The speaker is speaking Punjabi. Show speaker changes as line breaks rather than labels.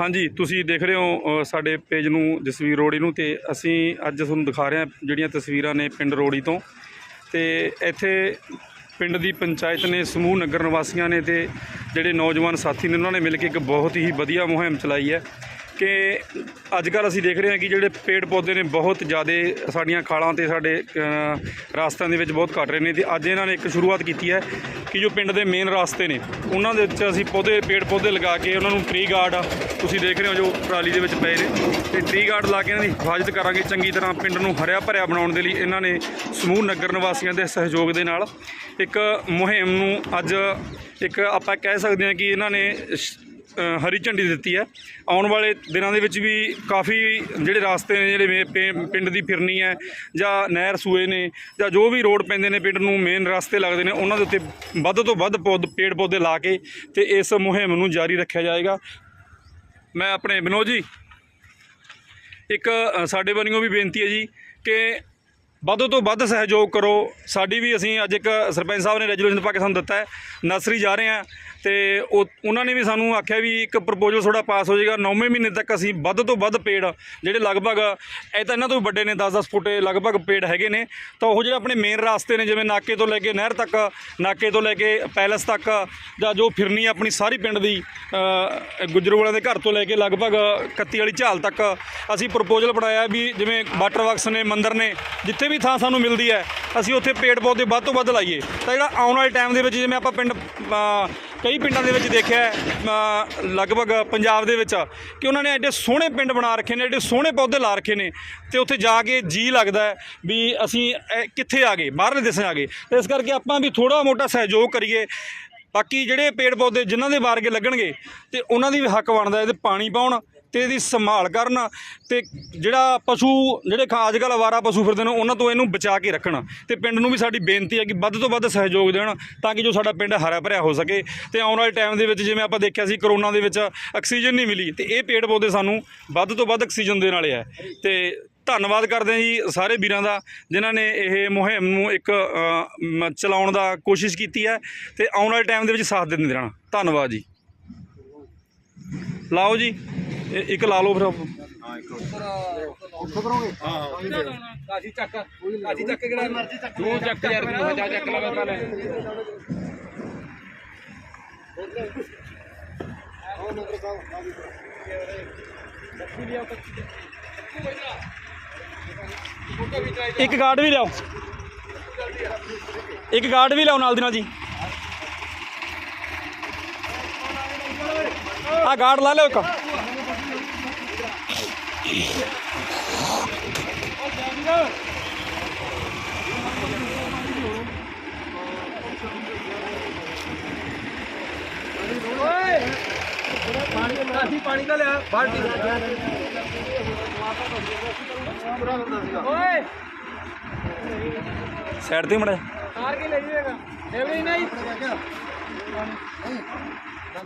ਹਾਂਜੀ ਤੁਸੀਂ ਦੇਖ ਰਹੇ ਹੋ ਅ, ਸਾਡੇ ਪੇਜ ਨੂੰ ਜਸਵੀਰ ਰੋੜੀ ਨੂੰ ਤੇ ਅਸੀਂ ਅੱਜ ਤੁਹਾਨੂੰ ਦਿਖਾ ਰਹੇ ਹਾਂ ਜਿਹੜੀਆਂ ਤਸਵੀਰਾਂ ਨੇ ਪਿੰਡ ਰੋੜੀ ਤੋਂ। ਤੇ ਇੱਥੇ ਪਿੰਡ ਦੀ ਪੰਚਾਇਤ ਨੇ ਸਮੂਹ ਨਗਰ ਨਿਵਾਸੀਆਂ ਨੇ ਤੇ ਜਿਹੜੇ ਨੌਜਵਾਨ ਸਾਥੀ ਨੇ ਉਹਨਾਂ ਨੇ ਮਿਲ ਕੇ ਇੱਕ ਬਹੁਤ ਹੀ ਵਧੀਆ ਮੁਹਿੰਮ ਚਲਾਈ ਹੈ। ਕਿ ਅੱਜ ਕੱਲ੍ਹ ਅਸੀਂ ਦੇਖ ਰਹੇ ਹਾਂ ਕਿ ਜਿਹੜੇ ਪੇੜ ਪੌਦੇ ਨੇ ਬਹੁਤ ਜ਼ਿਆਦਾ ਸਾਡੀਆਂ ਖਾਲਾਂ ਤੇ ਸਾਡੇ ਅ, ਰਾਸਤਿਆਂ ਦੇ ਵਿੱਚ ਬਹੁਤ ਘਟ ਰਹੇ ਨੇ ਤੇ ਅੱਜ ਇਹਨਾਂ ਨੇ ਇੱਕ ਸ਼ੁਰੂਆਤ ਕੀਤੀ ਹੈ ਕਿ ਜੋ ਪਿੰਡ ਦੇ ਮੇਨ ਰਾਸਤੇ ਨੇ ਉਹਨਾਂ ਦੇ ਵਿੱਚ ਅਸੀਂ ਪੌਦੇ ਪੇੜ ਪੌਦੇ ਲਗਾ ਕੇ ਉਹਨਾਂ ਨੂੰ ਟ੍ਰੀ ਗਾਰਡ ਤੁਸੀਂ ਦੇਖ ਰਹੇ ਹੋ ਜੋ ਟਰਾਲੀ ਦੇ ਵਿੱਚ ਪਏ ਨੇ ਤੇ ਟ੍ਰੀ ਗਾਰਡ ਲਾ ਕੇ ਇਹਨਾਂ ਦੀ ਹਿਫਾਜ਼ਤ ਕਰਾਂਗੇ ਚੰਗੀ ਤਰ੍ਹਾਂ ਪਿੰਡ ਨੂੰ ਹਰਿਆ ਭਰਿਆ ਬਣਾਉਣ ਦੇ ਲਈ ਇਹਨਾਂ ਨੇ ਸਮੂਹ ਨਗਰ ਨਿਵਾਸੀਆਂ ਦੇ ਸਹਿਯੋਗ ਦੇ ਨਾਲ ਇੱਕ ਮੁਹਿੰਮ ਨੂੰ ਅੱਜ ਇੱਕ ਆਪਾਂ ਕਹਿ ਸਕਦੇ ਹਾਂ ਕਿ ਇਹਨਾਂ ਨੇ ਸ਼- ਹਰੀ ਝੰਡੀ ਦਿੱਤੀ ਹੈ। ਆਉਣ ਵਾਲੇ ਦਿਨਾਂ ਦੇ ਵਿੱਚ ਵੀ ਕਾਫੀ ਜਿਹੜੇ ਰਾਸਤੇ ਨੇ, ਜਿਹੜੇ ਪੇ- ਪਿੰਡ ਦੀ ਫਿਰਨੀ ਹੈ ਜਾਂ ਨਹਿਰ ਸੂਏ ਨੇ ਜਾਂ ਜੋ ਵੀ ਰੋਡ ਪੈਂਦੇ ਨੇ, ਪਿੰਡ ਨੂੰ ਮੇਨ ਰਸਤੇ ਲੱਗਦੇ ਨੇ, ਉਹਨਾਂ ਦੇ ਉੱਤੇ ਵੱਧ ਤੋਂ ਵੱਧ ਪੌਦ, ਪੇੜ ਪੌਦੇ ਲਾ ਕੇ ਤੇ ਇਸ ਮੁਹਿੰਮ ਨੂੰ ਜਾਰੀ ਰੱਖਿਆ ਜਾਏਗਾ। ਮੈਂ ਆਪਣੇ ਵਿਨੋਦ ਜੀ, ਇੱਕ ਸਾਡੇ ਵੱਲੋਂ ਵੀ ਬੇਨਤੀ ਹੈ ਜੀ ਕਿ ਵੱਧ ਤੋਂ ਵੱਧ ਸਹਿਯੋਗ ਕਰੋ। ਸਾਡੀ ਵੀ ਅਸੀਂ ਅੱਜ ਇੱਕ ਸਰਪੰਚ ਸਾਹਿਬ ਨੇ ਰੈਜੂਲੇਸ਼ਨ ਪਾ ਕੇ ਸਾਨੂੰ ਦਿੱਤਾ ਹੈ। ਨਰਸਰੀ ਜਾ ਰਹੇ ਹਾਂ। ਤੇ ਉਹ ਉਹਨਾਂ ਨੇ ਵੀ ਸਾਨੂੰ ਆਖਿਆ ਵੀ ਇੱਕ ਪ੍ਰਪੋਜ਼ਲ ਤੁਹਾਡਾ ਪਾਸ ਹੋ ਜਾਏਗਾ 9ਵੇਂ ਮਹੀਨੇ ਤੱਕ ਅਸੀਂ ਵੱਧ ਤੋਂ ਵੱਧ ਪੇੜ ਜਿਹੜੇ ਲਗਭਗ ਇਹ ਤਾਂ ਇਹਨਾਂ ਤੋਂ ਵੀ ਵੱਡੇ ਨੇ 10-10 ਫੁੱਟ ਲਗਭਗ ਪੇੜ ਹੈਗੇ ਨੇ। ਤਾਂ ਉਹ ਜਿਹੜੇ ਆਪਣੇ ਮੇਨ ਰਾਸਤੇ ਨੇ ਜਿਵੇਂ ਨਾਕੇ ਤੋਂ ਲੈ ਕੇ ਨਹਿਰ ਤੱਕ ਨਾਕੇ ਤੋਂ ਲੈ ਕੇ ਪੈਲਸ ਤੱਕ ਜਾਂ ਜੋ ਫਿਰਨੀ ਆਪਣੀ ਸਾਰੀ ਪਿੰਡ ਦੀ ਅ, ਗੁੱਜਰਵਾਲਿਆਂ ਦੇ ਘਰ ਤੋਂ ਲੈ ਕੇ ਲਗਭਗ 31 ਵਾਲੀ ਝਾਲ ਤੱਕ ਅਸੀਂ ਪ੍ਰਪੋਜ਼ਲ ਬਣਾਇਆ ਵੀ ਜਿਵੇਂ ਵਾਟਰ ਵਰਕਸ ਨੇ ਮੰਦਰ ਨੇ ਜਿੱਥੇ ਵੀ ਥਾਂ ਸਾਨੂੰ ਮਿਲਦੀ ਹੈ ਅਸੀਂ ਉੱਥੇ ਪੇੜ ਪੌਦੇ ਵੱਧ ਤੋਂ ਵੱਧ ਲਾਈਏ। ਤਾਂ ਜਿਹੜਾ ਆਉਣ ਵਾਲੇ ਟਾਈਮ ਦੇ ਵਿੱਚ ਜਿਵੇਂ ਆਪਾਂ ਪਿੰਡ ਕਈ ਪਿੰਡਾਂ ਦੇ ਵਿੱਚ ਦੇਖਿਆ ਹੈ, ਅ, ਲਗਭਗ ਪੰਜਾਬ ਦੇ ਵਿੱਚ ਕਿ ਉਹਨਾਂ ਨੇ ਐਡੇ ਸੋਹਣੇ ਪਿੰਡ ਬਣਾ ਰੱਖੇ ਨੇ ਐਡੇ ਸੋਹਣੇ ਪੌਦੇ ਲਾ ਰੱਖੇ ਨੇ ਤੇ ਉੱਥੇ ਜਾ ਕੇ ਜੀ ਲੱਗਦਾ ਹੈ ਵੀ ਅਸੀਂ ਇਹ ਕਿੱਥੇ ਆ ਗਏ ਬਾਹਰਲੇ ਦੇਸ਼ਾਂ 'ਚ ਆ ਗਏ। ਤੇ ਇਸ ਕਰਕੇ ਆਪਾਂ ਵੀ ਥੋੜਾ ਮੋਟਾ ਸਹਿਯੋਗ ਕਰੀਏ। ਬਾਕੀ ਜਿਹੜੇ ਪੇੜ ਪੌਦੇ ਜਿਨ੍ਹਾਂ ਦੇ ਵਾਰਗੇ ਲੱਗਣਗੇ ਤੇ ਉਹਨਾਂ ਦੀ ਵੀ ਹੱਕ ਬਣਦਾ ਇਹਦੇ ਪਾਣੀ ਪਾਉਣ ਤੇ ਇਹਦੀ ਸੰਭਾਲ ਕਰਨ ਤੇ ਜਿਹੜਾ ਪਸ਼ੂ, ਜਿਹੜੇ ਖਾ ਅੱਜ ਕੱਲ੍ਹ ਅਵਾਰਾ ਪਸ਼ੂ ਫਿਰਦੇ ਨੇ, ਉਹਨਾਂ ਤੋਂ ਇਹਨੂੰ ਬਚਾ ਕੇ ਰੱਖਣ। ਤੇ ਪਿੰਡ ਨੂੰ ਵੀ ਸਾਡੀ ਬੇਨਤੀ ਹੈ ਕਿ ਵੱਧ ਤੋਂ ਵੱਧ ਸਹਿਯੋਗ ਦੇਣ ਤਾਂ ਕਿ ਜੋ ਸਾਡਾ ਪਿੰਡ ਹਰਾ ਭਰਿਆ ਹੋ ਸਕੇ ਤੇ ਆਉਣ ਵਾਲੇ ਟਾਈਮ ਦੇ ਵਿੱਚ ਜਿਵੇਂ ਆਪਾਂ ਦੇਖਿਆ ਸੀ ਕਰੋਨਾ ਦੇ ਵਿੱਚ ਆਕਸੀਜਨ ਨਹੀਂ ਮਿਲੀ, ਤੇ ਇਹ ਪੇੜ ਪੌਦੇ ਸਾਨੂੰ ਵੱਧ ਤੋਂ ਵੱਧ ਆਕਸੀਜਨ ਦੇਣ ਵਾਲੇ ਆ। ਤੇ ਧੰਨਵਾਦ ਕਰਦੇ ਹਾਂ ਜੀ ਸਾਰੇ ਵੀਰਾਂ ਦਾ, ਜਿਨ੍ਹਾਂ ਨੇ ਇਹ ਮੁਹਿੰਮ ਨੂੰ ਇੱਕ ਚਲਾਉਣ ਦਾ ਕੋਸ਼ਿਸ਼ ਕੀਤੀ ਹੈ ਤੇ ਆਉਣ ਵਾਲੇ ਟਾਈਮ ਦੇ ਵਿੱਚ ਸਾਥ ਦਿੰਦੇ ਰਹਿਣਾ ਧੰਨਵਾਦ ਜੀ। ਲਾਓ ਜੀ। ਇਹ ਇੱਕ ਲਾ ਲਓ ਫਿਰ
ਕਾਜੀ ਚੱਕ ਕਾਜੀ ਚੱਕ ਕਿਹੜਾ? ਮਰਜ਼ੀ ਚੱਕ ਤੂੰ ਚੱਕ ਯਾਰ ਤੂੰ ਜਾ ਚੱਕ ਲਗਾ ਪਹਿਲੇ।
ਇੱਕ ਗਾਰਡ ਵੀ ਲਿਆਓ। ਇੱਕ ਗਾਰਡ ਵੀ ਲਿਆਓ ਨਾਲ ਦੀ ਨਾਲ ਜੀ। ਆ ਗਾਰਡ ਲਾ ਲਿਓ ਇੱਕ।
ਪਾਣੀ ਕਾਜੀ ਪਾਣੀ ਦਾ ਲਿਆ ਬਾਲਟੀ ਓਏ
ਸਾਈਡ ਤੇ ਮੜਾ
ਤਾਰ ਕੇ ਲੈ ਜਾਏਗਾ ਐਵਰੀ ਨਹੀਂ